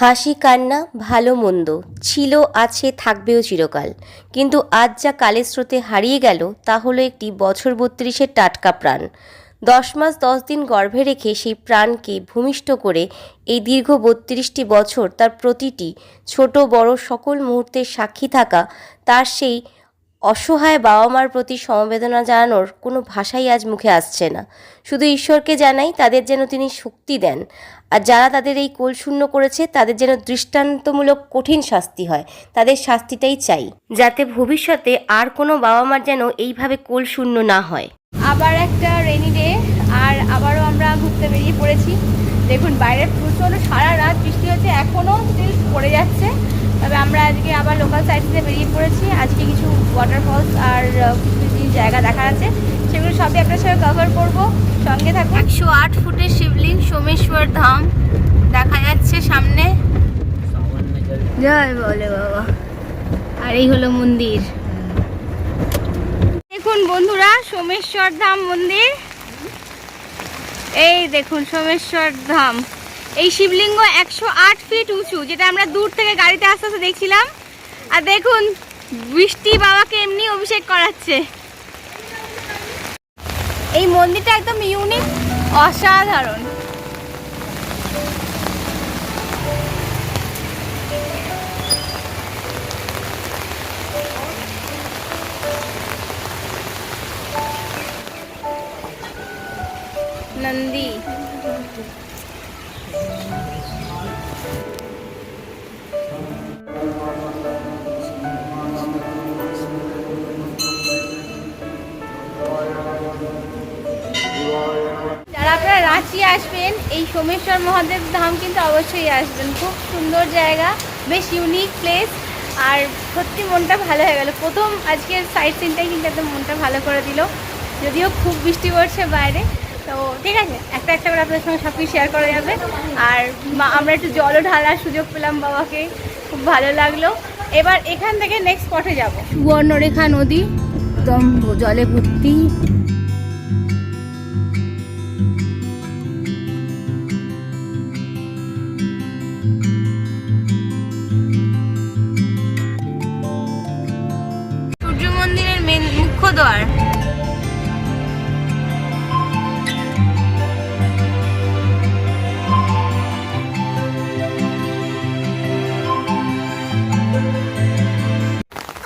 হাসি কান্না ভালো মন্দ। ছিল, আছে, থাকবেও চিরকাল। কিন্তু আজ যা কালের স্রোতে হারিয়ে গেল, তা হলো একটি বছর বত্রিশের টাটকা প্রাণ। দশ মাস দশ দিন গর্ভে রেখে সেই প্রাণকে ভূমিষ্ঠ করে এই দীর্ঘ বত্রিশটি বছর তার প্রতিটি ছোট বড় সকল মুহূর্তের সাক্ষী থাকা, তার সেই অসহায় বাবা মার প্রতি সমবেদনা জানানোর কোনো ভাষাই আজ মুখে আসছে না। শুধু ঈশ্বরকে জানাই তাদের যেন তিনি শক্তি দেন। আর যারা তাদের এই কোল শূন্য করেছে, তাদের যেন দৃষ্টান্তমূলক কঠিন শাস্তি হয়, তাদের শাস্তিটাই চাই। যাতে ভবিষ্যতে আর কোনো বাবা মার যেন এইভাবে কোল শূন্য না হয়। আবার একটা রেনি ডে আর আবারও আমরা ঘুরতে বেরিয়ে পড়েছি। দেখুন, বাইরে প্রচণ্ড সারা রাত বৃষ্টি হচ্ছে, এখনও স্টিল পড়ে যাচ্ছে। তবে আমরা আজকে আবার লোকাল সাইড থেকে বেরিয়ে পড়েছি। আজকে কিছু ওয়াটারফলস আর কিছু কিছু জায়গা দেখার আছে। সেগুলো সবই আপনার সঙ্গে কভার করব। সঙ্গে থাকুন। একশো আট ফুটের শিবলিং সোমেশ্বর ধাম। দেখা যাচ্ছে সামনে। জয় বলে বাবা। আর এই হলো মন্দির। দেখুন বন্ধুরা সোমেশ্বর ধাম মন্দির। এই দেখুন সোমেশ্বর ধাম। এই শিবলিঙ্গ একশো আট ফিট উঁচু, যেটা আমরা দূর থেকে গাড়িতে আস্তে আস্তে দেখছিলাম। আর দেখুন, বৃষ্টি বাবাকে এমনি অভিষেক করাচ্ছে। এই মন্দিরটা একদম ইউনিক অসাধারণ। আসবেন, এই সোমেশ্বর মহাদেব ধাম কিন্তু অবশ্যই আসবেন। খুব সুন্দর জায়গা, বেশ ইউনিক প্লেস আর সত্যি মনটা ভালো হয়ে গেল। প্রথম আজকের সাইড সিনটাই কিন্তু একদম মনটা ভালো করে দিল। যদিও খুব বৃষ্টি পড়ছে বাইরে। তো ঠিক আছে, একটা একটা করে আপনাদের সঙ্গে সব কিছু শেয়ার করা যাবে। আর আমরা একটু জলও ঢালার সুযোগ পেলাম বাবাকে। খুব ভালো লাগল। এবার এখান থেকে নেক্সট স্পটে যাব। সুবর্ণরেখা নদী, একদম জলে ভর্তি। দ্বার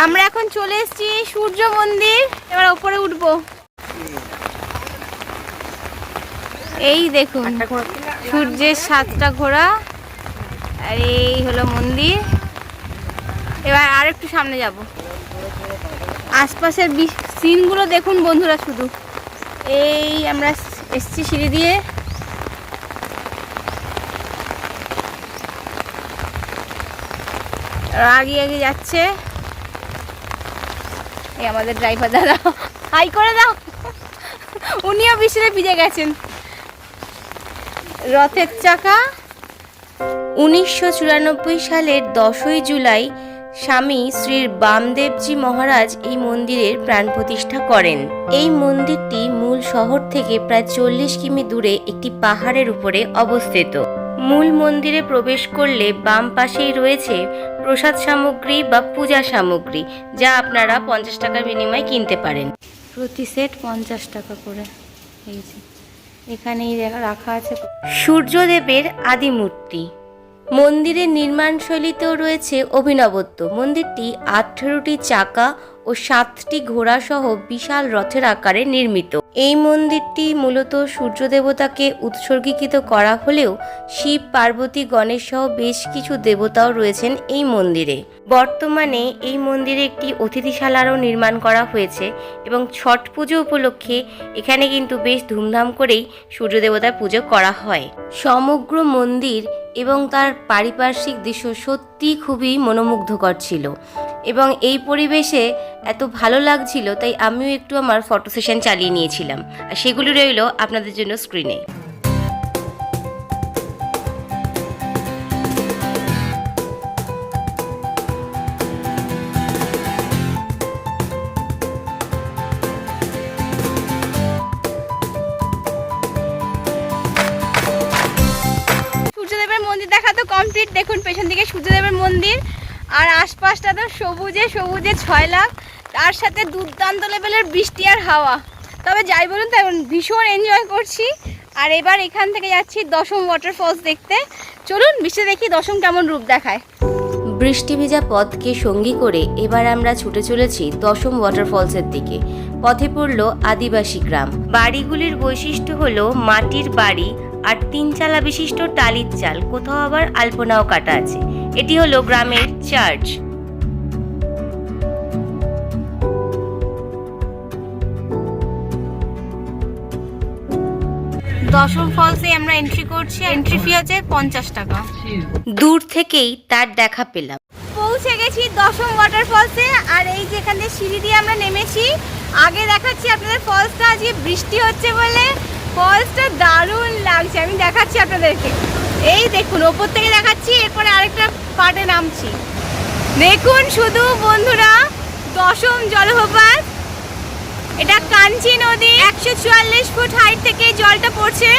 আমরা এখন চলে এসেছি সূর্য মন্দির, এবার ওপরে উঠবো। এই দেখুন, সূর্যের সাতটা ঘোড়া, আর এই হলো মন্দির। এবার আর একটু সামনে যাব। আশপাশের সিনগুলো দেখুন বন্ধুরা শুধু। এই আমরা এসছি সিঁড়ি দিয়ে। আগে আগে যাচ্ছে। এই আমাদের ড্রাইভার দাদা। হাই করে দাও। উনিও বৃষ্টিতে ভিজে গেছেন। রথের চাকা। উনিশশো চুরানব্বই সালের দশই জুলাই স্বামী শ্রী বামদেবজি মহারাজ এই মন্দিরের প্রাণ প্রতিষ্ঠা করেন। এই মন্দিরটি মূল শহর থেকে প্রায় চল্লিশ কিমি দূরে একটি পাহাড়ের উপরে অবস্থিত। মূল মন্দিরে প্রবেশ করলে বাম পাশেই রয়েছে প্রসাদ সামগ্রী বা পূজা সামগ্রী যা আপনারা পঞ্চাশ টাকার বিনিময়ে কিনতে পারেন। প্রতি সেট পঞ্চাশ টাকা করে। এই যে এখানেই রাখা আছে। সূর্যদেবের আদি মূর্তি মন্দিরের নির্মাণশৈলীতেও রয়েছে অভিনবত্ব। মন্দিরটি আঠেরোটি চাকা ও সাতটি ঘোড়া সহ বিশাল রথের আকারে নির্মিত। এই মন্দিরটি মূলত সূর্য দেবতাকে উৎসর্গীকৃত করা হলেও শিব, পার্বতী, গণেশ সহ বেশ কিছু দেবতাও রয়েছেন এই মন্দিরে। বর্তমানে এই মন্দিরে একটি অতিথিশালারও নির্মাণ করা হয়েছে এবং ছট পুজো উপলক্ষে এখানে কিন্তু বেশ ধুমধাম করেই সূর্য দেবতার পুজো করা হয়। সমগ্র মন্দির এবং তার পারিপার্শ্বিক দৃশ্য সত্যি খুবই মনোমুগ্ধকর ছিল। এবং এই পরিবেশে এত ভালো লাগছিল, তাই আমিও একটু আমার ফটো সেশন চালিয়ে নিয়েছিলাম। আর সেগুলি রইল আপনাদের জন্য স্ক্রিনে। পেছন দিকে সূর্যদেবের মন্দির আর আশপাশটা তো সবুজে সবুজে ছয় লাখ। তার সাথে দুর্দান্ত লেভেলের বৃষ্টি আর হাওয়া। তবে যাই বলুন তাই ভীষণ এনজয় করছি। আর এবার এখান থেকে যাচ্ছি দশম ওয়াটারফলস দেখতে। চলুন বৃষ্টি দেখি দশম কেমন রূপ দেখায়। বৃষ্টি ভেজা পথকে সঙ্গী করে এবার আমরা ছুটে চলেছি দশম ওয়াটারফলসের দিকে। পথে পড়ল আদিবাসী গ্রাম। বাড়িগুলির বৈশিষ্ট্য হলো মাটির বাড়ি আর তিন চালা বিশিষ্ট টালির চাল কোথাও আবার আলপনাও কাটা আছে। এটি হলো গ্রামের চার্চ। দশম ফলসে আমরা এন্ট্রি করছি এন্ট্রি ফি আছে পঞ্চাশ টাকা। দূর থেকেই তার দেখা পেলাম। পৌঁছে গেছি দশম ওয়াটারফলসে আর এই যে এখান থেকে সিঁড়ি দিয়ে আমরা নেমেছি আগে দেখাচ্ছি আপনাদের ফলসটা আজকে বৃষ্টি হচ্ছে বলে। ফলসটা দারুণ লাগছে। আমি দেখাচ্ছি আপনাদেরকে। এই দেখুন, ওপর থেকে দেখাচ্ছি, এরপরে আরেকটা পার্টে নামছি। দেখুন শুধু বন্ধুরা, দশম জলপ্রপাত। এটা কাঞ্চি নদী, একশো চুয়াল্লিশ ফুট হাইট থেকে জলটা পড়ছে।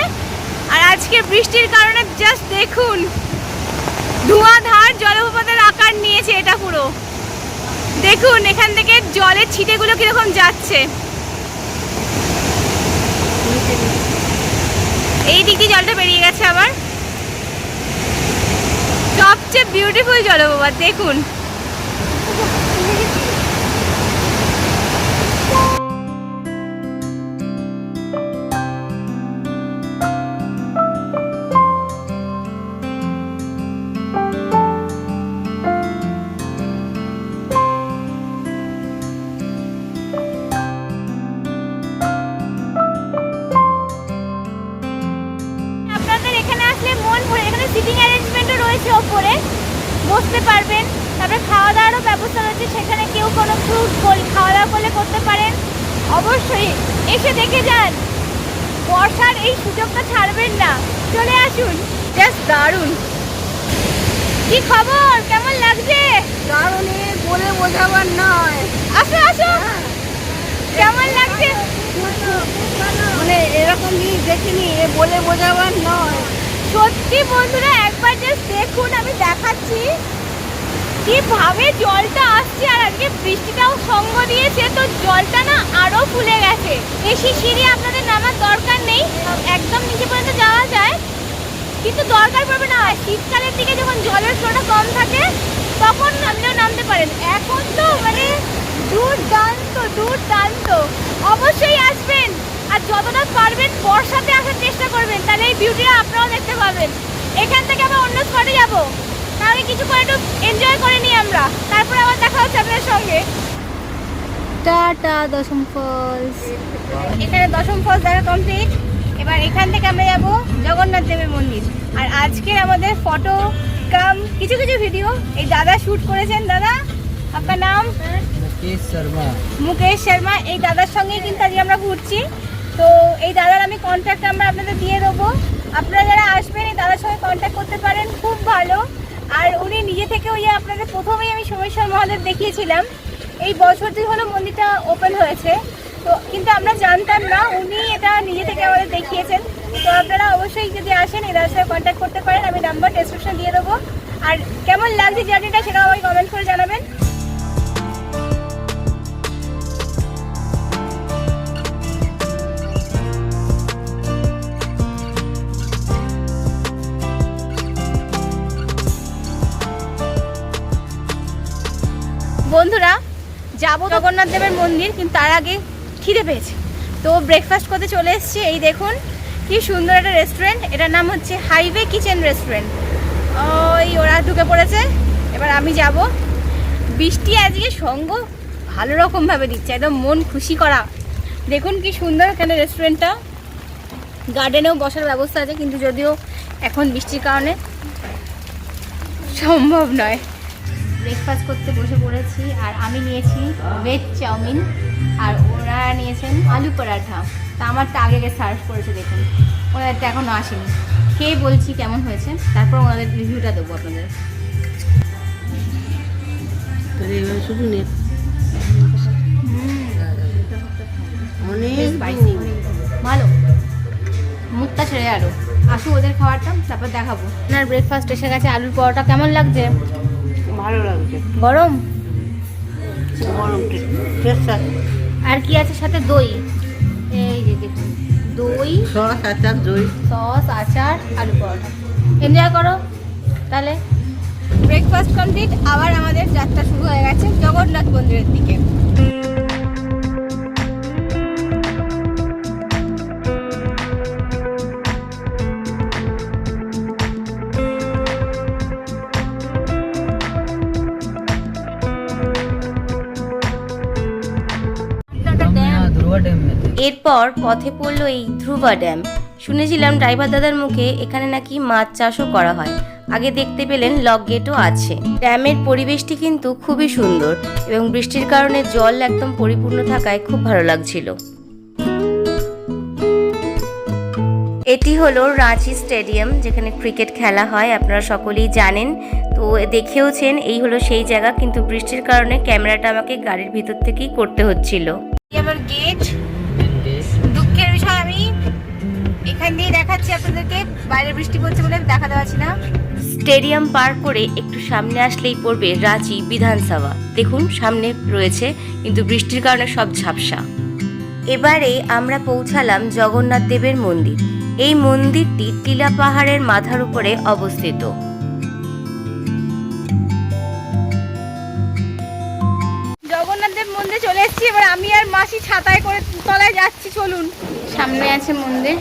আর আজকে বৃষ্টির কারণে জাস্ট দেখুন, ধোঁয়াধার জলপ্রপাতের আকার নিয়েছে এটা পুরো। দেখুন, এখান থেকে জলের ছিটেগুলো কীরকম যাচ্ছে। এই দিক দিয়ে জলটা বেরিয়ে গেছে আবার। সবচেয়ে বিউটিফুল জলপ্রপাত দেখুন। ওপরে বসতে পারবেন। তারপরে খাওয়া দাওয়ারও ব্যবস্থা রয়েছে। সেখানে কেউ কোনো বল- খাওয়া দাওয়া করলে করতে পারেন। অবশ্যই এসে দেখে যান। বর্ষার এই সুযোগটা ছাড়বেন না। চলে আসুন। জাস্ট দারুণ। কি খবর? কেমন লাগছে? কারণ এ বলে বোঝাবার নয়। আসো আসো। কেমন লাগছে? মানে এরকম জিনিস দেখিনি বলে বোঝাবার নয়। সত্যি বন্ধুরা, একবার জাস্ট দেখুন, আমি দেখাচ্ছি। কীভাবে জলটা আসছে আর আজকে বৃষ্টিটাও সঙ্গ দিয়েছে, তো জলটা না আরও ফুলে গেছে। বেশি সিঁড়ি আপনাদের নামার দরকার নেই, একদম নিচে পর্যন্ত যাওয়া যায়। কিন্তু দরকার পড়বে না, শীতকালের দিকে যখন জলের ফ্লোটা কম থাকে, তখন নামলেও নামতে পারেন। এখন তো মানে দুর্দান্ত দুর্দান্ত। অবশ্যই আসবেন। আর যতটা পারবেন বর্ষাতে আসার চেষ্টা করবেন তাহলে এই বিউটিটা আপনারাও দেখতে পাবেন এখান থেকে আবার অন্য স্পটে যাব। তাহলে কিছু করে একটু এনজয় করে নিই আমরা। তারপরে আবার দেখা হচ্ছে আপনাদের সঙ্গে। টাটা দশম ফলস এখানে দশম ফলস দেখা কমপ্লিট এবার এখান থেকে আমরা যাব জগন্নাথ দেবের মন্দির। আর আজকের আমাদের ফটো কাম কিছু কিছু ভিডিও এই দাদা শ্যুট করেছেন দাদা? আপনার নাম? মুকেশ শর্মা। মুকেশ শর্মা। এই দাদার সঙ্গেই কিন্তু আজকে আমরা ঘুরছি। তো এই দাদার আমি কন্ট্যাক্ট নাম্বার আপনাদের দিয়ে দেবো। আপনারা যারা আসবেন, এই দাদার সঙ্গে কন্ট্যাক্ট করতে পারেন, খুব ভালো। আর উনি নিজে থেকে ওই আপনাদের প্রথমেই আমি সোমেশ্বর মহাদেব দেখিয়েছিলাম। এই বছর দুই হলো মন্দিরটা ওপেন হয়েছে। তো কিন্তু আমরা জানতাম না, উনি এটা নিজে থেকে আমাদের দেখিয়েছেন। তো আপনারা অবশ্যই যদি আসেন, এই দাদার সঙ্গে কন্ট্যাক্ট করতে পারেন, আমি নাম্বার ডেসক্রিপশন দিয়ে দেবো। আর কেমন লাগছে জার্নিটা সেটাও আমাকে কমেন্ট করে জানাবেন। বন্ধুরা যাব জগন্নাথ দেবের মন্দির, কিন্তু তার আগে খিদে পেয়েছে। তো ব্রেকফাস্ট করতে চলে এসেছি। এই দেখুন, কি সুন্দর একটা রেস্টুরেন্ট এটার নাম হচ্ছে হাইওয়ে কিচেন রেস্টুরেন্ট ওই ওরা ঢুকে পড়েছে। এবার আমি যাব। বৃষ্টি আজকে সঙ্গ ভালো রকমভাবে দিচ্ছে। একদম মন খুশি করা। দেখুন কি সুন্দর এখানে রেস্টুরেন্টটা গার্ডেনেও বসার ব্যবস্থা আছে, কিন্তু যদিও এখন বৃষ্টির কারণে সম্ভব নয়। ব্রেকফাস্ট করতে বসে পড়েছি আর আমি নিয়েছি ভেজ চাউমিন আর ওরা নিয়েছেন আলু পরাঠা। তা আমারটা আগে আগে সার্ভ করেছে দেখুন। ওনাদেরটা এখনও আসেনি। খেয়ে বলছি কেমন হয়েছে তারপর ওনাদের রিভিউটা দেবো আপনাদের। তাহলে শুধু নেট ভালো। মুখটা ছেড়ে আরও। আসো ওদের খাবারটা তারপর দেখাবো। আপনার ব্রেকফাস্ট এসে গেছে আলুর পরোটা কেমন লাগছে? ভালো লাগছে। গরম? গরম টেস্ট আর কি আছে সাথে? দই। এই যে দেখুন দই সস আচার দই। সস আচার আলু পরোটা। এনজয় করো। তাহলে ব্রেকফাস্ট কমপ্লিট আবার আমাদের যাত্রা শুরু হয়ে গেছে জগন্নাথ মন্দিরের দিকে। এরপর পথে পড়ল এই ধ্রুবা ড্যাম। শুনেছিলাম ড্রাইভার দাদার মুখে এখানে নাকি মাছ চাষও করা হয়। আগে দেখতে পেলেন লক গেটও আছে। ড্যামের পরিবেশটি কিন্তু খুবই সুন্দর এবং বৃষ্টির কারণে জল একদম পরিপূর্ণ থাকায় খুব ভালো লাগছিল। এটি হলো রাঁচি স্টেডিয়াম, যেখানে ক্রিকেট খেলা হয়, আপনারা সকলেই জানেন। তো দেখেওছেন, এই হলো সেই জায়গা, কিন্তু বৃষ্টির কারণে ক্যামেরাটা আমাকে গাড়ির ভিতর থেকেই করতে হচ্ছিল। গেট এখান দিয়ে দেখাচ্ছি আপনাদেরকে। বাইরে বৃষ্টি পড়ছে বলে দেখাতে পারছি না। স্টেডিয়াম পার করে একটু সামনে আসলেই পড়বে রাঁচি বিধানসভা। দেখুন সামনে রয়েছে কিন্তু বৃষ্টির কারণে সব ঝাপসা। এবারে আমরা পৌঁছালাম জগন্নাথ দেবের মন্দির। এই মন্দিরটি টিলা পাহাড়ের মাথার উপরে অবস্থিত। জগন্নাথ দেব মন্দিরে চলে এসেছি এবার আমি আর মাসি ছাতায় করে তলায় যাচ্ছি চলুন। সামনে আছে মন্দির।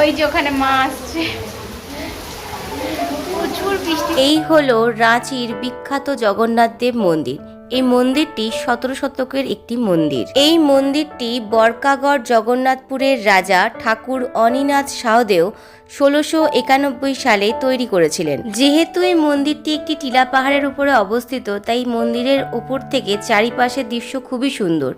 ওই যে ওখানে মা আসছে। এই হলো রাঁচির বিখ্যাত জগন্নাথ দেব মন্দির। এই মন্দিরটি সতেরো শতকের একটি মন্দির। এই মন্দিরটি বরকাগড় জগন্নাথপুরের রাজা ঠাকুর অনিনাথ শাহদেও ষোলোশো একানব্বই সালে তৈরি করেছিলেন। যেহেতু এই মন্দিরটি একটি টিলা পাহাড়ের উপরে অবস্থিত, তাই মন্দিরের ওপর থেকে চারিপাশের দৃশ্য খুবই সুন্দর।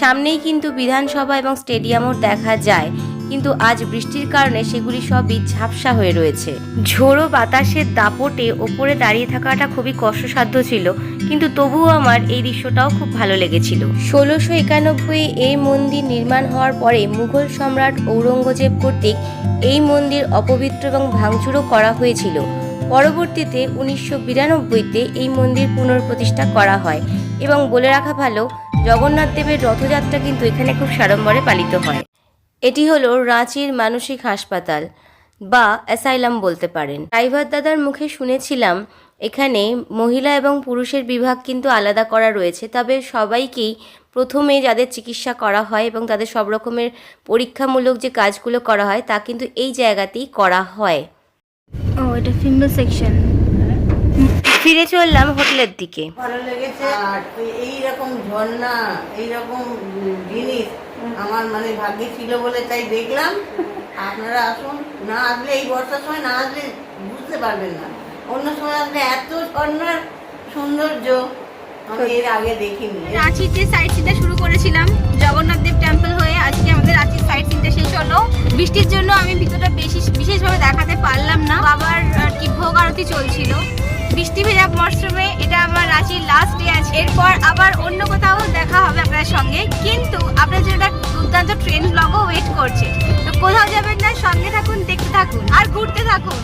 সামনেই কিন্তু বিধানসভা এবং স্টেডিয়ামও দেখা যায়। কিন্তু আজ বৃষ্টির কারণে সেগুলি সবই ঝাপসা হয়ে রয়েছে। ঝোড়ো বাতাসের দাপটে ওপরে দাঁড়িয়ে থাকাটা খুবই কষ্টসাধ্য ছিল, কিন্তু তবুও আমার এই দৃশ্যটাও খুব ভালো লেগেছিল। ষোলোশো একানব্বই এই মন্দির নির্মাণ হওয়ার পরে মুঘল সম্রাট ঔরঙ্গজেব কর্তৃক এই মন্দির অপবিত্র এবং ভাঙচুরও করা হয়েছিল। পরবর্তীতে উনিশশো বিরানব্বইতে এই মন্দির পুনঃপ্রতিষ্ঠা করা হয় এবং বলে রাখা ভালো জগন্নাথ দেবের রথযাত্রা কিন্তু এখানে খুব সাড়ম্বরে পালিত হয়। এটি হলো রাঁচির মানসিক হাসপাতাল বা অ্যাসাইলাম বলতে পারেন। ড্রাইভার দাদার মুখে শুনেছিলাম এখানে মহিলা এবং পুরুষের বিভাগ কিন্তু আলাদা করা রয়েছে তবে সবাইকেই প্রথমে যাদের চিকিৎসা করা হয় এবং তাদের সব রকমের পরীক্ষামূলক যে কাজগুলো করা হয় তা কিন্তু এই জায়গাতেই করা হয়। ও এটা ফিমেল সেকশন ফিরে চললাম হোটেলের দিকে। ভালো লেগেছে। আর এই রকম ঝর্ণা এই রকম জিনিস আমার মানে ভাগ্যে ছিল বলে তাই দেখলাম। আপনারা আসুন, না আসলে এই বর্ষার সময় না আসলে বুঝতে পারবেন না। অন্য সময় আসলে এত ঝর্ণার সৌন্দর্য, আমি এর আগে দেখিনি। রাঁচির যে সাইড শুরু করেছিলাম জগন্নাথ দেব টেম্পল হয়ে। আমাদের রাঁচির সাইড সিনটা শেষ হলো বৃষ্টির জন্য আমি ভিতরটা বেশি, বিশেষভাবে দেখাতে পারলাম না। বাবার কি ভোগ আরতি চলছিল। বৃষ্টি ভেজা মরশুমে এটা আমার রাঁচির লাস্ট ডে আছে। এরপর আবার অন্য কোথাও দেখা হবে আপনার সঙ্গে। কিন্তু আপনার জন্য একটা দুর্দান্ত ট্রেন ব্লগও ওয়েট করছে। তো কোথাও যাবেন না, সঙ্গে থাকুন, দেখতে থাকুন, আর ঘুরতে থাকুন।